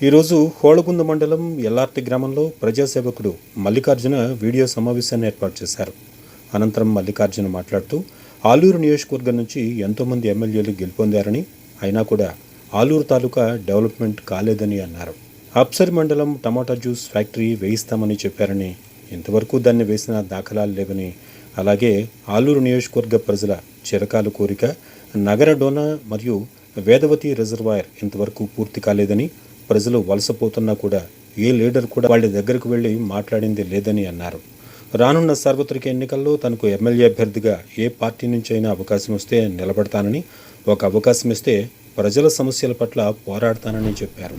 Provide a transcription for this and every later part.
ఈరోజు హోళగుంద మండలం ఎల్లార్తి గ్రామంలో ప్రజాసేవకుడు మల్లికార్జున వీడియో సమావేశాన్ని ఏర్పాటు చేశారు. అనంతరం మల్లికార్జున మాట్లాడుతూ ఆలూరు నియోజకవర్గం నుంచి ఎంతోమంది ఎమ్మెల్యేలు గెలుపొందారని అయినా కూడా ఆలూరు తాలూకా డెవలప్మెంట్ కాలేదని అన్నారు. అప్సర్ మండలం టమాటా జ్యూస్ ఫ్యాక్టరీ వేయిస్తామని చెప్పారని ఇంతవరకు దాన్ని వేసిన దాఖలాలు లేవని అలాగే ఆలూరు నియోజకవర్గ ప్రజల చిరకాల కోరిక నగర డోనా మరియు వేదవతి రిజర్వాయర్ ఇంతవరకు పూర్తి కాలేదని ప్రజలు వలసపోతున్నా కూడా ఏ లీడర్ కూడా వాళ్ళ దగ్గరకు వెళ్ళి మాట్లాడింది లేదని అన్నారు. రానున్న సార్వత్రిక ఎన్నికల్లో తనకు ఎమ్మెల్యే అభ్యర్థిగా ఏ పార్టీ నుంచి అయినా అవకాశం వస్తే నిలబడతానని ఒక అవకాశం ఇస్తే ప్రజల సమస్యల పట్ల పోరాడతానని చెప్పారు.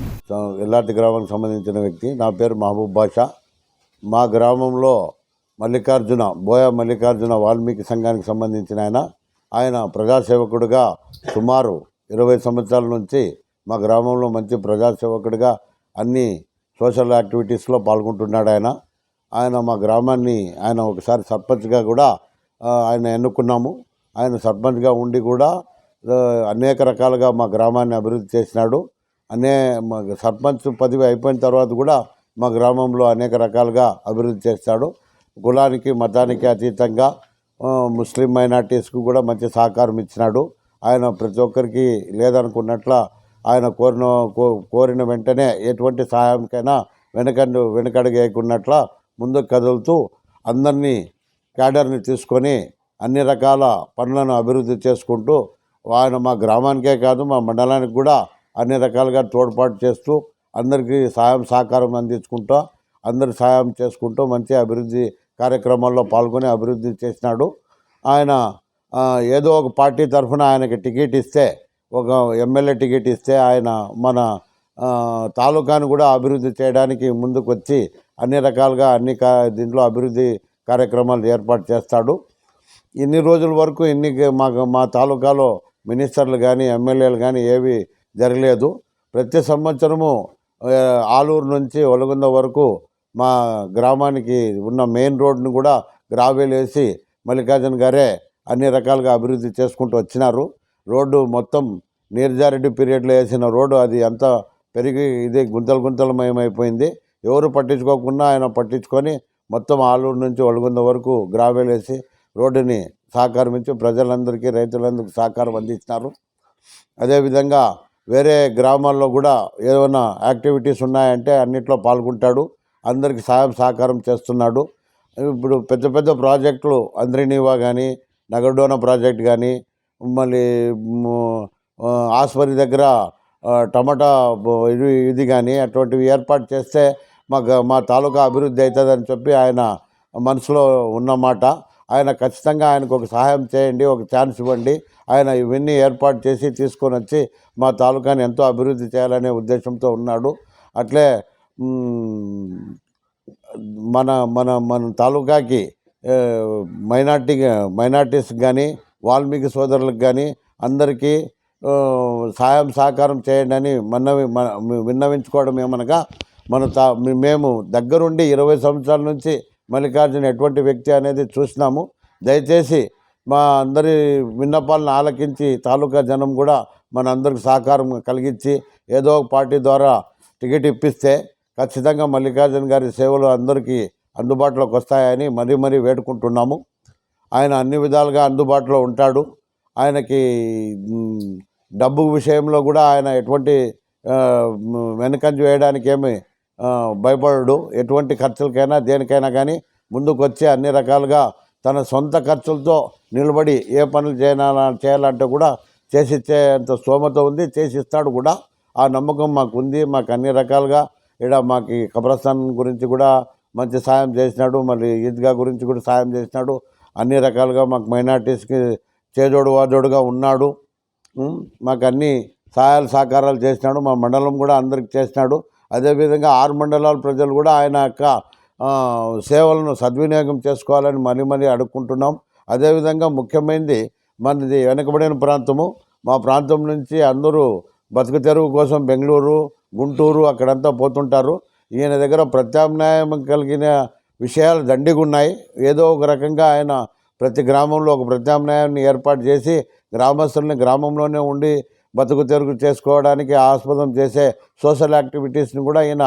ఎల్లాటి గ్రామానికి సంబంధించిన వ్యక్తి నా పేరు మహబూబ్ బాషా. మా గ్రామంలో మల్లికార్జున బోయ మల్లికార్జున వాల్మీకి సంఘానికి సంబంధించిన ఆయన. ఆయన ప్రజాసేవకుడుగా సుమారు ఇరవై సంవత్సరాల నుంచి మా గ్రామంలో మంచి ప్రజాసేవకుడిగా అన్ని సోషల్ యాక్టివిటీస్లో పాల్గొంటున్నాడు ఆయన. ఆయన మా గ్రామాన్ని ఆయన ఒకసారి సర్పంచ్గా కూడా ఆయన ఎన్నుకున్నాము. ఆయన సర్పంచ్గా ఉండి కూడా అనేక రకాలుగా మా గ్రామాన్ని అభివృద్ధి చేసినాడు. అనే మా సర్పంచ్ పదవి అయిపోయిన తర్వాత కూడా మా గ్రామంలో అనేక రకాలుగా అభివృద్ధి చేస్తాడు. కులానికి మతానికి అతీతంగా ముస్లిం మైనార్టీస్కు కూడా మంచి సహకారం ఇచ్చినాడు. ఆయన ప్రతి ఒక్కరికి లేదనుకున్నట్ల ఆయన కోరిన కో- కోరిన వెంటనే ఎటువంటి సహాయంకైనా వెనకండు వెనకడుగేయకున్నట్ల ముందుకు కదులుతూ అందరినీ క్యాడర్ని తీసుకొని అన్ని రకాల పనులను అభివృద్ధి చేసుకుంటూ ఆయన మా గ్రామానికే కాదు మా మండలానికి కూడా అన్ని రకాలుగా తోడ్పాటు చేస్తూ అందరికీ సహాయం సహకారం అందించుకుంటూ అందరి సహాయం చేసుకుంటూ మంచి అభివృద్ధి కార్యక్రమాల్లో పాల్గొని అభివృద్ధి చేసినాడు. ఆయన ఏదో ఒక పార్టీ తరఫున ఆయనకి టికెట్ ఇస్తే ఒక ఎమ్మెల్యే టికెట్ ఇస్తే ఆయన మన తాలూకాను కూడా అభివృద్ధి చేయడానికి ముందుకు వచ్చి అన్ని రకాలుగా అన్ని కా దీంట్లో అభివృద్ధి కార్యక్రమాలు ఏర్పాటు చేస్తాడు. ఇన్ని రోజుల వరకు ఇన్ని మాకు మా తాలూకాలో మినిస్టర్లు కానీ ఎమ్మెల్యేలు కానీ ఏవి జరగలేదు. ప్రతి సంవత్సరము ఆలూరు నుంచి ఒలగుంద వరకు మా గ్రామానికి ఉన్న మెయిన్ రోడ్ను కూడా గ్రావెల్ వేసి మల్లికార్జున గారే అన్ని రకాలుగా అభివృద్ధి చేసుకుంటూ వచ్చినారు. రోడ్డు మొత్తం నీర్జారెడ్డి పీరియడ్లో వేసిన రోడ్డు అది అంతా పెరిగి ఇది గుంతలు గుంతలమయమైపోయింది. ఎవరు పట్టించుకోకుండా ఆయన పట్టించుకొని మొత్తం ఆలూరు నుంచి ఒలగుంద వరకు గ్రావెల్ వేసి రోడ్డుని సహకారం ఇచ్చి ప్రజలందరికీ రైతులందరికీ సహకారం అందిస్తున్నారు అదేవిధంగా వేరే గ్రామాల్లో కూడా ఏమైనా యాక్టివిటీస్ ఉన్నాయంటే అన్నిట్లో పాల్గొంటాడు. అందరికీ సహాయం సహకారం చేస్తున్నాడు. ఇప్పుడు పెద్ద పెద్ద ప్రాజెక్టులు అంద్రినీవా కానీ నగర్డోన ప్రాజెక్ట్ కానీ మళ్ళీ ఆసుపత్రి దగ్గర టమాటా ఇది ఇది కానీ అటువంటివి ఏర్పాటు చేస్తే మాకు మా తాలూకా అభివృద్ధి అవుతుందని చెప్పి ఆయన మనసులో ఉన్నమాట. ఆయన ఖచ్చితంగా ఆయనకు ఒక సహాయం చేయండి ఒక ఛాన్స్ ఇవ్వండి. ఆయన ఇవన్నీ ఏర్పాటు చేసి తీసుకొని వచ్చి మా తాలూకాని ఎంతో అభివృద్ధి చేయాలనే ఉద్దేశంతో ఉన్నాడు. అట్లే మన మన మన తాలూకాకి మైనార్టీ మైనార్టీస్ కానీ వాల్మీకి సోదరులకు కానీ అందరికీ సాయం సహాయం సహకారం చేయండి అని మనవి విన్నవించుకోవడం ఏమనగా మన తా మేము దగ్గరుండి ఇరవై సంవత్సరాల నుంచి మల్లికార్జున ఎటువంటి వ్యక్తి అనేది చూసినాము. దయచేసి మా అందరి విన్నపాలను ఆలకించి తాలూకా జనం కూడా మన అందరికి సహకారం కలిగించి ఏదో ఒక పార్టీ ద్వారా టికెట్ ఇప్పిస్తే ఖచ్చితంగా మల్లికార్జున గారి సేవలు అందరికీ అందుబాటులోకి వస్తాయని మరీ మరీ వేడుకుంటున్నాము. ఆయన అన్ని విధాలుగా అందుబాటులో ఉంటాడు. ఆయనకి డబ్బు విషయంలో కూడా ఆయన ఎటువంటి ఆ, వెనకంజ వేయడానికి ఏమి భయపడడు. ఎటువంటి ఖర్చులకైనా దేనికైనా కానీ ముందుకు వచ్చి అన్ని రకాలుగా తన సొంత ఖర్చులతో నిలబడి ఏ పనులు చేయాల చేయాలంటే కూడా చేసిచ్చేంత స్తోమత ఉంది చేసిస్తాడు కూడా. ఆ నమ్మకం మాకు ఉంది మాకు అన్ని రకాలుగా ఇక్కడ మాకు కబ్రస్థాన్ గురించి కూడా మంచి సాయం చేసినాడు. మళ్ళీ ఈద్గా గురించి కూడా సాయం చేసినాడు. అన్ని రకాలుగా మాకు మైనార్టీస్కి చేదోడు వాదోడుగా ఉన్నాడు. మాకు అన్ని సహాయాలు సహకారాలు చేసినాడు. మా మండలం కూడా అందరికి చేసినాడు. అదేవిధంగా ఆరు మండలాల ప్రజలు కూడా ఆయన యొక్క సేవలను సద్వినియోగం చేసుకోవాలని మరీ మరీ అడుక్కుంటున్నాం. అదేవిధంగా ముఖ్యమైనది మనది వెనుకబడిన ప్రాంతము. మా ప్రాంతం నుంచి అందరూ బతుకు తెరువు కోసం బెంగళూరు గుంటూరు అక్కడంతా పోతుంటారు. ఈయన దగ్గర ప్రత్యామ్నాయం కలిగిన విషయాలు దండిగా ఉన్నాయి ఏదో ఒక రకంగా ఆయన ప్రతి గ్రామంలో ఒక ప్రత్యామ్నాయాన్ని ఏర్పాటు చేసి గ్రామస్తుల్ని గ్రామంలోనే ఉండి బతుకు తెరుగు చేసుకోవడానికి ఆస్పదం చేసే సోషల్ యాక్టివిటీస్ని కూడా ఈయన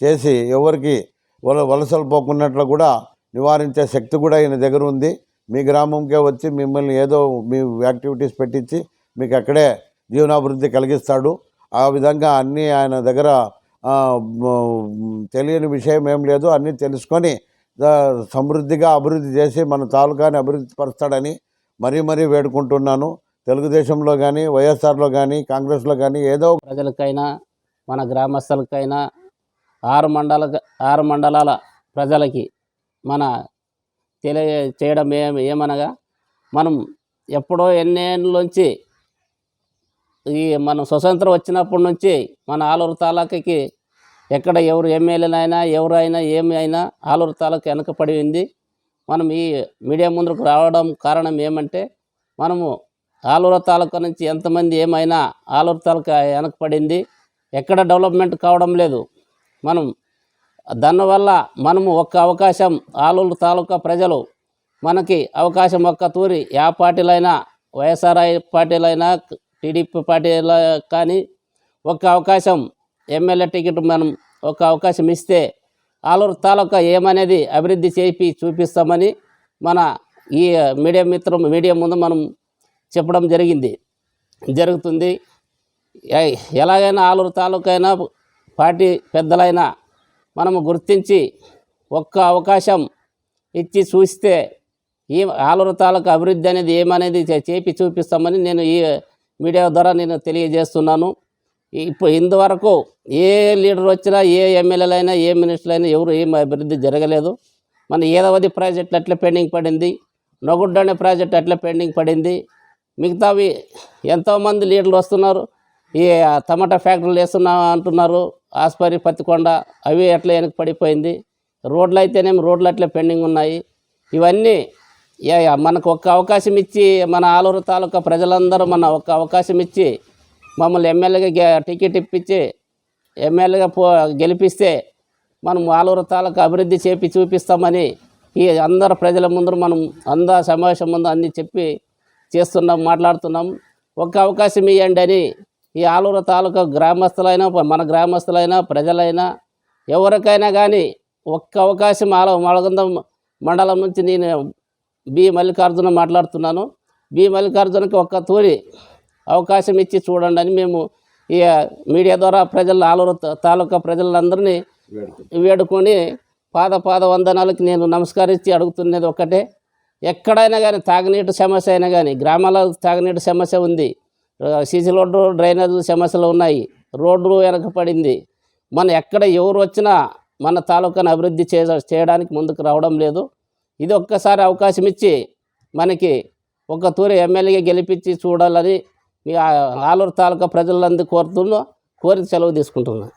చేసి ఎవరికి వల వలసలు పోకున్నట్లు కూడా నివారించే శక్తి కూడా ఈయన దగ్గర ఉంది. మీ గ్రామంకే వచ్చి మిమ్మల్ని ఏదో మీ యాక్టివిటీస్ పెట్టించి మీకు అక్కడే జీవనాభివృద్ధి కలిగిస్తాడు. ఆ విధంగా అన్నీ ఆయన దగ్గర తెలియని విషయం ఏం లేదు. అన్నీ తెలుసుకొని సమృద్ధిగా అభివృద్ధి చేసి మన తాలూకాని అభివృద్ధి పరుస్తాడని మరీ మరీ వేడుకుంటున్నాను. తెలుగుదేశంలో కానీ వైఎస్ఆర్లో కానీ కాంగ్రెస్లో కానీ ఏదో ప్రజలకైనా మన గ్రామస్తులకైనా ఆరు మండల ఆరు మండలాల ప్రజలకి మన తెలియ చేయడం ఏం ఏమనగా మనం ఎప్పుడో ఎన్నేళ్ళలోంచి ఈ మనం స్వతంత్రం వచ్చినప్పటి నుంచి మన ఆలూరు తాలూకాకి ఎక్కడ ఎవరు ఎమ్మెల్యేలైనా ఎవరైనా ఏమి అయినా ఆలూరు తాలూకా వెనకపడి ఉంది. మనం ఈ మీడియా ముందుకు రావడం కారణం ఏమంటే మనము ఆలూరు తాలూకా నుంచి ఎంతమంది ఏమైనా ఆలూరు తాలూకా వెనకపడింది ఎక్కడ డెవలప్మెంట్ కావడం లేదు. మనం దానివల్ల మనము ఒక్క అవకాశం ఆలూరు తాలూకా ప్రజలు మనకి అవకాశం ఒక్క తూరి యా పార్టీలైనా వైఎస్ఆర్ పార్టీలైనా టీడీపీ పార్టీల కానీ ఒక్క అవకాశం ఎమ్మెల్యే టికెట్ మనం ఒక అవకాశం ఇస్తే ఆలూరు తాలూకా ఏమనేది అభివృద్ధి చేపి చూపిస్తామని మన ఈ మీడియా మిత్రం మీడియా ముందు మనం చెప్పడం జరిగింది. జరుగుతుంది. ఎలాగైనా ఆలూరు తాలూకా అయినా పార్టీ పెద్దలైనా మనము గుర్తించి ఒక్క అవకాశం ఇచ్చి చూస్తే ఈ ఆలూరు తాలూకా అభివృద్ధి అనేది ఏమనేది చేపి చూపిస్తామని నేను ఈ మీడియా ద్వారా నేను తెలియజేస్తున్నాను. ఇప్పుడు ఇంతవరకు ఏ లీడర్ వచ్చినా ఏ ఎమ్మెల్యేలైనా ఏ మినిస్టర్లైనా ఎవరు ఏం అభివృద్ధి జరగలేదు. మన ఏదవది ప్రాజెక్టులు అట్లా పెండింగ్ పడింది నొగుడ్డనే ప్రాజెక్ట్ అట్లా పెండింగ్ పడింది. మిగతావి ఎంతోమంది లీడర్లు వస్తున్నారు ఈ టమాటా ఫ్యాక్టరీలు వేస్తున్నా అంటున్నారు ఆస్పరి పత్తికొండ అవి ఎట్లా వెనక్కి పడిపోయింది. రోడ్లు అయితేనేమి రోడ్లు అట్లా పెండింగ్ ఉన్నాయి. ఇవన్నీ ఏ- మనకు ఒక్క అవకాశం ఇచ్చి మన ఆలూరు తాలూకా ప్రజలందరూ మన ఒక్క అవకాశం ఇచ్చి మమ్మల్ని ఎమ్మెల్యేగా టికెట్ ఇప్పించి ఎమ్మెల్యేగా పో గెలిపిస్తే మనం ఆలూరు తాలూకా అభివృద్ధి చేపి చూపిస్తామని ఈ అందరు ప్రజల ముందు మనం అందరు సమావేశం ముందు అన్ని చెప్పి చేస్తున్నాం మాట్లాడుతున్నాం. ఒక్క అవకాశం ఇవ్వండి అని ఈ ఆలూరు తాలూకా గ్రామస్తులైనా మన గ్రామస్తులైనా ప్రజలైనా ఎవరికైనా కానీ ఒక్క అవకాశం ఆల మలగందం మండలం నుంచి నేను బి. మల్లికార్జున మాట్లాడుతున్నాను. బి. మల్లికార్జునకి ఒక్క తూరి అవకాశం ఇచ్చి చూడండి అని మేము ఈ మీడియా ద్వారా ప్రజల ఆలూరు తాలూకా ప్రజలందరినీ వేడుకొని పాద పాద వందనాలకి నేను నమస్కరించి అడుగుతున్నది ఒక్కటే ఎక్కడైనా కానీ తాగునీటి సమస్య అయినా కానీ గ్రామాల్లో తాగునీటి సమస్య ఉంది. సీసీ రోడ్డు డ్రైనేజ్ సమస్యలు ఉన్నాయి. రోడ్డు వెనకపడింది. మన ఎక్కడ ఎవరు వచ్చినా మన తాలూకాను అభివృద్ధి చే చేయడానికి ముందుకు రావడం లేదు. ఇది ఒక్కసారి అవకాశం ఇచ్చి మనకి ఒక తూరి ఎమ్మెల్యేగా గెలిపించి చూడాలని ఆలూరు తాలూకా ప్రజలందరూ కోరుతున్నా కోరి సెలవు తీసుకుంటున్నా.